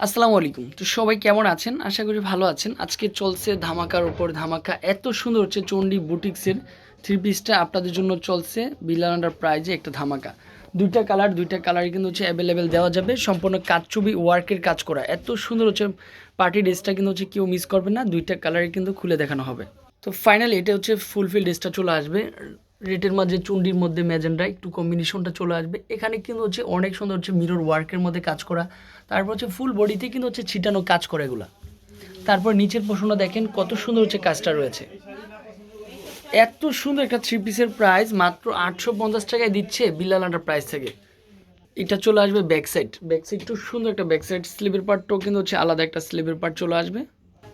আসসালামু আলাইকুম। তো সবাই কেমন আছেন? আশা করি ভালো আছেন। আজকে চলছে ধামাকার ওপর ধামাকা। এত সুন্দর হচ্ছে চণ্ডী বুটিক্সের থ্রি পিসটা আপনাদের জন্য চলছে বিলান্ডার প্রাইজে একটা ধামাকা। দুইটা কালার দুইটা কালারই কিন্তু হচ্ছে অ্যাভেলেবেল দেওয়া যাবে। সম্পূর্ণ কাজ ছবি ওয়ার্কের কাজ করা। এত সুন্দর হচ্ছে পার্টি ড্রেসটা কিন্তু হচ্ছে কেউ মিস করবে না। দুইটা কালারই কিন্তু খুলে দেখানো হবে। তো ফাইনালি এটা হচ্ছে ফুলফিল ড্রেসটা চলে আসবে। রেটের মাঝে, চুন্ডির মধ্যে, ম্যাজেন্ডা, একটু কম্বিনেশনটা চলে আসবে। এখানে কিন্তু হচ্ছে অনেক সুন্দর হচ্ছে মিরর ওয়ার্কের মধ্যে কাজ করা। তারপর হচ্ছে ফুল বডিতে কিন্তু হচ্ছে ছিটানো কাজ করে এগুলা। তারপর নিচের পোষণটা দেখেন কত সুন্দর হচ্ছে কাজটা রয়েছে। এত সুন্দর একটা থ্রি পিসের প্রাইস মাত্র আটশো পঞ্চাশ টাকায় দিচ্ছে বিল্লাল আন্ডার প্রাইস থেকে। এটা চলে আসবে ব্যাক সাইড ব্যাক সুন্দর একটা ব্যাক সাইড স্লিভের পার্টটাও কিন্তু হচ্ছে আলাদা একটা স্লিভের পার্ট চলে আসবে।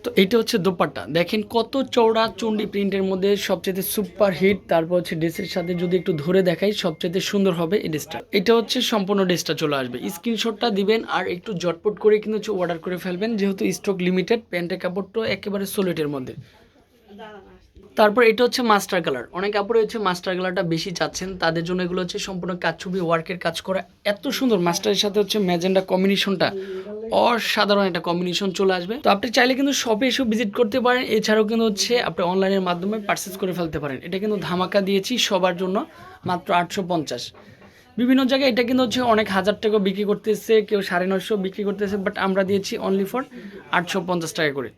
তো এটা হচ্ছে দোপাট্টা। দেখেন কত চৌড়া চুন্ডি প্রিন্টের মধ্যে সবচেয়ে সুপার হিট, তারপর হচ্ছে ড্রেসের সাথে যদি একটু ধরে দেখাই সবচেয়ে সুন্দর হবে এই ড্রেসটা। এটা হচ্ছে সম্পূর্ণ ড্রেসটা চলে আসবে। স্ক্রিনশটটা দিবেন আর একটু জটপট করে কিন্তু হচ্ছে অর্ডার করে ফেলবেন, যেহেতু স্টক লিমিটেড প্যান্টের কাপড়টা একেবারে সোলেটের মধ্যে। তারপর এটা হচ্ছে মাস্টার কালার অনেক কাপড়ে হচ্ছে মাস্টার কালারটা বেশি চাচ্ছেন, তাদের জন্য এগুলো হচ্ছে সম্পূর্ণ কাজ ছবি ওয়ার্কের কাজ করা। এত সুন্দর মাস্টারের সাথে হচ্ছে ম্যাজেন্ডা কম্বিনেশনটা অসাধারণ একটা কম্বিনেশন চলে আসবে। তো আপনি চাইলে কিন্তু শপে এসেও ভিজিট করতে পারেন। এছাড়াও কিন্তু হচ্ছে আপনি অনলাইনের মাধ্যমে পারচেস করে ফেলতে পারেন। এটা কিন্তু ধামাকা দিয়েছি সবার জন্য মাত্র আটশো পঞ্চাশ। বিভিন্ন জায়গায় এটা কিন্তু হচ্ছে অনেক হাজার টাকা বিক্রি করতেছে, কেউ সাড়ে নশো বিক্রি করতেছে বাট আমরা দিয়েছি অনলি ফর আটশো পঞ্চাশ টাকা করে।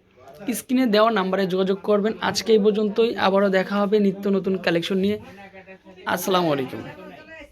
স্ক্রিনে দেওয়া নাম্বারে যোগাযোগ করবেন। আজকে এই পর্যন্তই। আবারও দেখা হবে নিত্য নতুন কালেকশন নিয়ে। আসসালামু আলাইকুম।